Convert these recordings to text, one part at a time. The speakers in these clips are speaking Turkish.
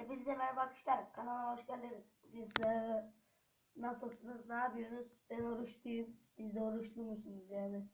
Hepinize merhaba arkadaşlar. Kanalıma hoş geldiniz. Bugün sizlerle nasılsınız, ne yapıyorsunuz? Ben oruçluyum. Siz de oruçlu musunuz yani?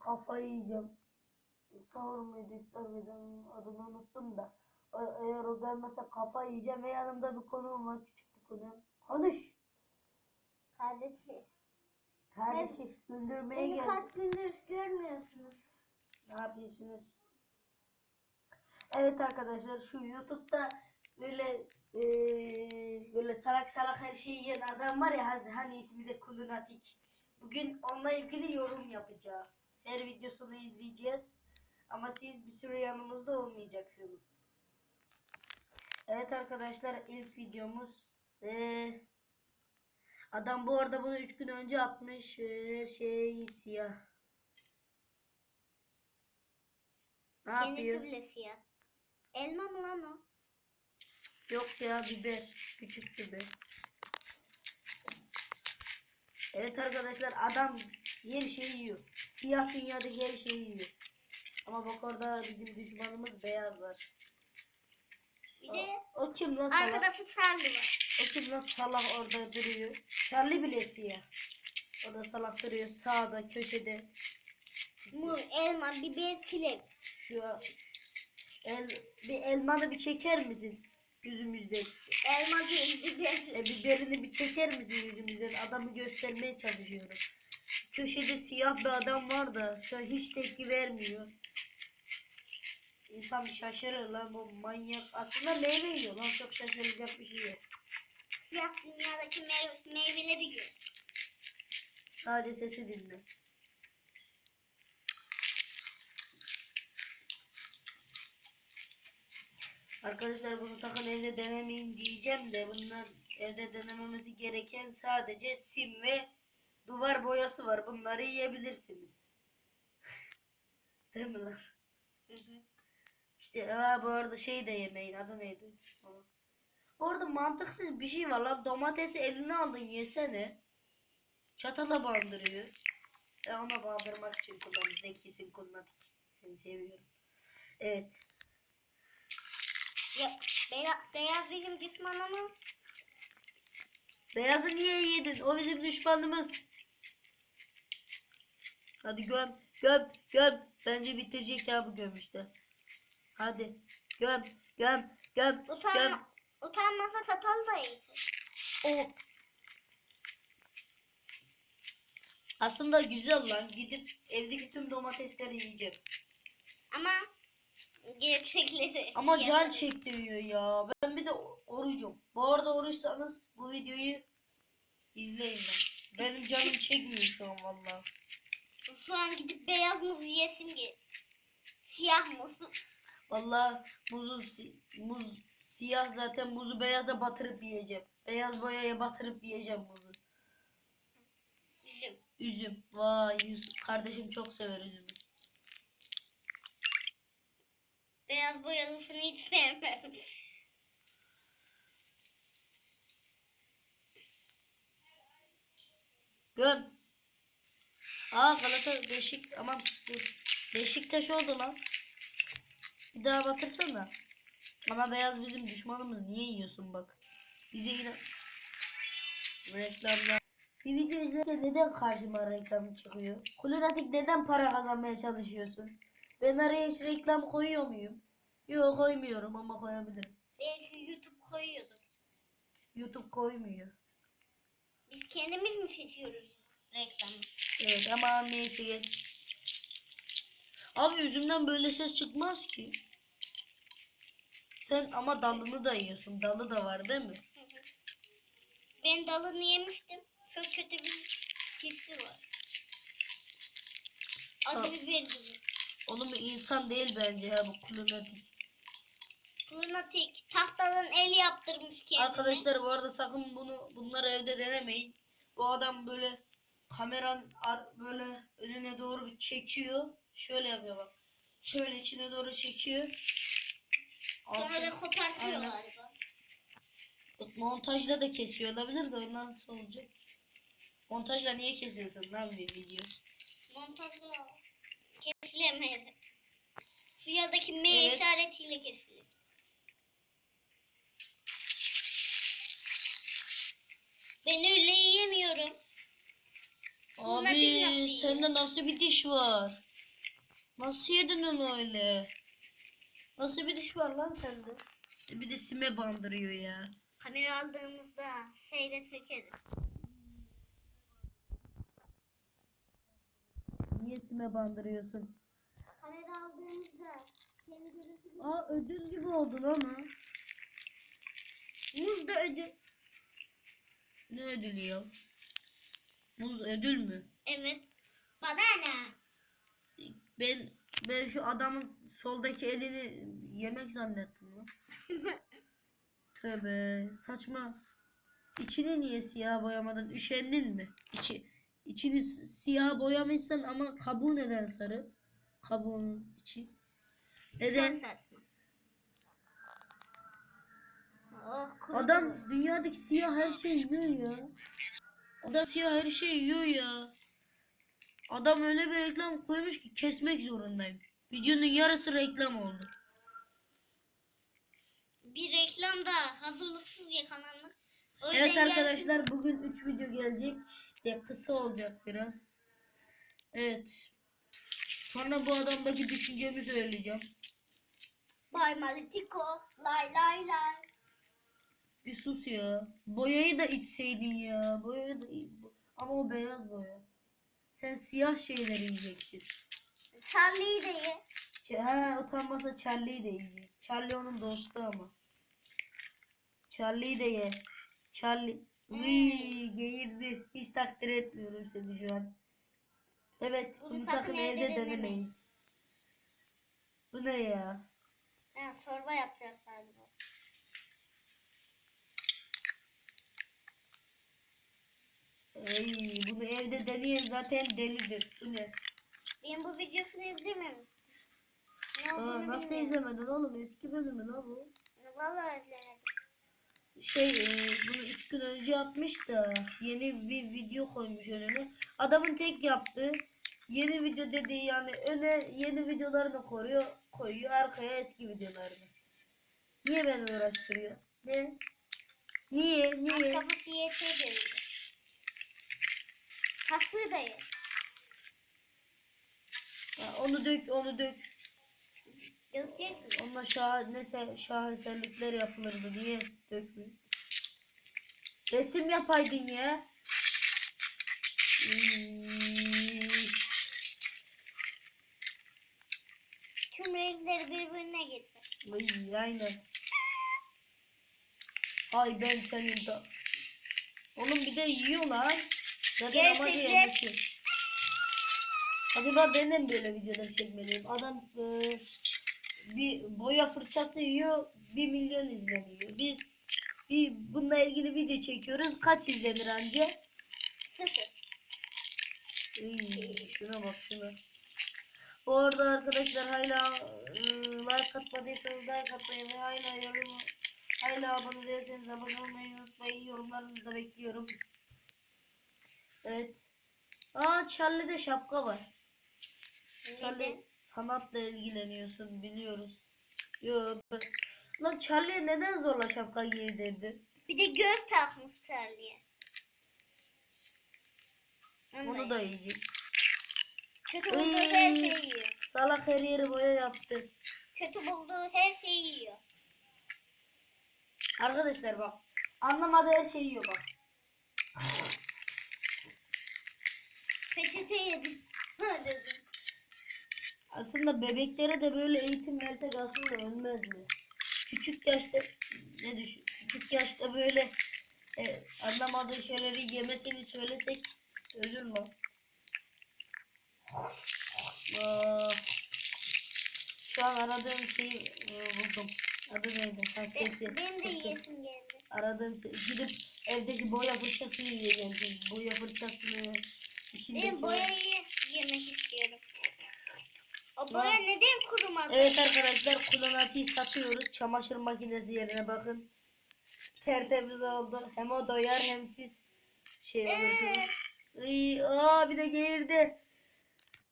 Kafayı yiyeceğim. Sahur muydu, iftar mıydı adını unuttum da. E- Eğer o gelmezse kafayı yiyeceğim ve yanımda bir konuğum var. Küçük bir konuğum. Konuş. Kardeşim. Kardeşim güldürmeye Beni geldim. kaç gündür görmüyorsunuz. Ne yapıyorsunuz? Evet arkadaşlar şu YouTube'da böyle eee, böyle salak salak her şeyi yiyen adam var ya hani, hani ismi de Kulunatik. Bugün onunla ilgili yorum yapacağız. Her videosunu izleyeceğiz. Ama siz bir süre yanımızda olmayacaksınız. Evet arkadaşlar ilk videomuz eee, adam bu arada bunu 3 gün önce atmış eee, şey siyah. Ne yapıyor? Kendisi bile siyah. Elma mı lan o? Yok ya biber. Küçük biber. Evet arkadaşlar adam her şeyi yiyor. Siyah dünyadaki her şeyi yiyor. Ama bak orada bizim düşmanımız beyaz var. Bir de O, o kim lan salak? arkada Charlie var. O kim lan salak orada duruyor. Charlie bile siyah. Orada salak duruyor sağda köşede. Muz, elma, biber, çilek. Şu el, bir elmanı bir çeker misin yüzümüzde? Elma değil, biber. E, biberini bir çeker misin yüzümüzden? Adamı göstermeye çalışıyorum. Köşede siyah bir adam var da şu an hiç tepki vermiyor. İnsan bir şaşırır lan bu manyak. Aslında meyve yiyor lan çok şaşıracak bir şey yok. Siyah dünyadaki meyve, meyveleri gör. Sadece sesi dinle. Arkadaşlar bunu sakın evde denemeyin diyeceğim de bunlar evde denememesi gereken sadece sim ve duvar boyası var. Bunları yiyebilirsiniz. Değil mi lan? İşte aa, bu arada şey de yemeyin. Adı neydi? Orada mantıksız bir şey var lan. Domatesi eline aldın yesene. Çatala bandırıyor. E ona bandırmak için kullan. Zekisin kullanmak. Seni seviyorum. Evet. Ya, beyaz, beyaz benim düşmanımım. Beyazı niye yedin? O bizim düşmanımız. Hadi göm. Göm. Göm. Bence bitirecek ya bu gömüşte. Hadi. Göm. Göm. Göm. Göm. Utanma, utanmasa satal da iyidir. O. Aslında güzel lan. Gidip evdeki tüm domatesleri yiyeceğim. Ama gerçekleri Ama can çektiriyor ya. Ben bir de orucum. Bu arada oruçsanız bu videoyu izleyin lan. Benim canım çekmiyor şu an valla. Şu an gidip beyaz muz yiyesim gel. Siyah muz. Valla muzu si- muz siyah zaten muzu beyaza batırıp yiyeceğim. Beyaz boyaya batırıp yiyeceğim muzu. Üzüm. Üzüm. Vay yüz. Kardeşim çok sever üzümü. Beyaz boyalısını hiç sevmem. Göm. Aa Galata Beşik aman dur. Beşiktaş oldu lan. Bir daha batırsana. Ama beyaz bizim düşmanımız. Niye yiyorsun bak. Bize yine reklamlar. Bir video izlerken neden karşıma reklam çıkıyor? Kulinatik neden para kazanmaya çalışıyorsun? Ben araya hiç reklam koyuyor muyum? Yok koymuyorum ama koyabilirim. Belki YouTube koyuyordur. YouTube koymuyor. Biz kendimiz mi seçiyoruz reklamı? Evet ama neyse gel. Abi yüzümden böyle ses çıkmaz ki. Sen ama dalını da yiyorsun. Dalı da var değil mi? Hı hı. Ben dalını yemiştim. Çok kötü bir hissi var. Acı biber gibi. Oğlum insan değil bence ya bu klunatik. Lunatik. Tahtadan el yaptırmış kendine. Arkadaşlar bu arada sakın bunu bunları evde denemeyin. Bu adam böyle kameran böyle önüne doğru bir çekiyor. Şöyle yapıyor bak. Şöyle içine doğru çekiyor. Sonra kopartıyor Aynen. galiba. Bak, Montajda da kesiyor olabilir de ondan sonra olacak. Montajda niye kesiyorsun lan bir video? Montajda Bilemedim. Rüyadaki M evet. işaretiyle kesilir. Ben öyle yiyemiyorum. Abi sende nasıl bir diş var? Nasıl yedin onu öyle? Nasıl bir diş var lan sende? Bir de sime bandırıyor ya. Kamera aldığımızda şeyle çekeriz. Niye sime bandırıyorsun? Kamera aldığımızda kendi. Aa ödül gibi oldun ama. Muz da ödül. Ne ödülü ya? Muz ödül mü? Evet. Banana. Ben ben şu adamın soldaki elini yemek zannettim lan. Tövbe saçma. İçini niye siyah boyamadın? Üşendin mi? İçi, içini siyah boyamışsın ama kabuğu neden sarı? Kabuğunun içi. Neden? Oh, Adam dünyadaki siyah her şeyi yiyor ya. Adam siyah her şeyi yiyor ya. Adam öyle bir reklam koymuş ki kesmek zorundayım. Videonun yarısı reklam oldu. Bir reklamda hazırlıksız yakalandık. O Evet arkadaşlar bugün 3 video gelecek. De kısa olacak biraz. Evet. Sonra bu adamdaki düşüncemi söyleyeceğim. Bay Malitiko. Lay lay lay. Bir sus ya. Boyayı da içseydin ya. Boyayı da ama o beyaz boya. Sen siyah şeyleri yiyeceksin. Charlie'yi de ye. Ç- Ha utanmasa Charlie'yi de yiyecek. Charlie onun dostu ama. Charlie'yi de ye. Charlie. Uy, geğirdi. Hiç takdir etmiyorum seni şu an. Evet, Bunu bunu sakın sakın evde evde denemeyin. denemeyin. Bu ne ya? Ha, çorba yapacağız galiba. Ey, bunu evde deneyen zaten delidir. Bu ne? Ben bu videosunu izlememiştim. Ne Aa, nasıl bilmiyorum. izlemedin oğlum? Eski bölümü lan bu. Vallahi izlemedim. Şey, e, bunu 3 gün önce atmış da yeni bir video koymuş önüne. Adamın tek yaptığı yeni video dediği yani öne yeni videolarını koruyor, koyuyor arkaya eski videolarını. Niye beni uğraştırıyor? Ne? Niye? Niye? Kafası verildi. Kasığı da. Ya onu dök, onu dök. Görecek mi? Onunla şah, ne se- şaheserlikler yapılırdı diye dökmüyor. Resim yapaydın ya. Hmm. Tüm renkleri birbirine getir. Ay, aynen. Ay ben senin de. Oğlum bir de yiyorlar. Zaten amacı yemesi. Acaba ben de mi böyle videolar çekmeliyim? Adam e, bir boya fırçası yiyor, bir milyon izleniyor. Biz bir bununla ilgili video çekiyoruz. Kaç izlenir anca? Iy, şuna bak şuna. Bu arada arkadaşlar hala e, like atmadıysanız like atmayı ve hala yorum hala abone değilseniz abone olmayı unutmayın. Yorumlarınızı da bekliyorum. Evet. Aa Charlie'de şapka var. Charlie sanatla ilgileniyorsun biliyoruz. Yo. Lan Charlie neden zorla şapka giydirdin? Bir de göz takmış Charlie'ye. Onu da yiyecek. Kötü bulduğu her şeyi yiyor. Salak her yeri boya yaptı. Kötü bulduğu her şeyi yiyor. Arkadaşlar bak. Anlamadığı her şeyi yiyor bak. Peçete yedim. Ne dedim? Aslında bebeklere de böyle eğitim versek aslında ölmez mi? Küçük yaşta ne düşün? Küçük yaşta böyle e, anlamadığı şeyleri yemesini söylesek ölür mü? Aa, şu an aradığım şeyi e, buldum. Adı neydi? Ha, sesi. benim de yiyesim geldi. Aradığım şey. Gidip evdeki boya fırçasını yiyeceğim. Boya fırçasını. içindeki Ben o- boyayı yemek istiyorum. O Ya. boya neden kurumadı? Evet arkadaşlar kullanatıyı satıyoruz. Çamaşır makinesi yerine bakın. Tertemiz oldu. Hem o doyar hem siz şey olursunuz. Iy, aa bir de geğirdi.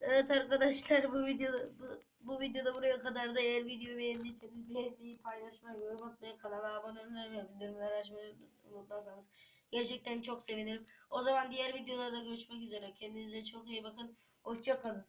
Evet arkadaşlar bu videoda bu, bu videoda buraya kadar da eğer videoyu beğendiyseniz beğenmeyi, paylaşmayı, yorum atmayı, kanala abone olmayı ve bildirimleri açmayı unutmazsanız gerçekten çok sevinirim. O zaman diğer videolarda görüşmek üzere. Kendinize çok iyi bakın. Hoşça kalın.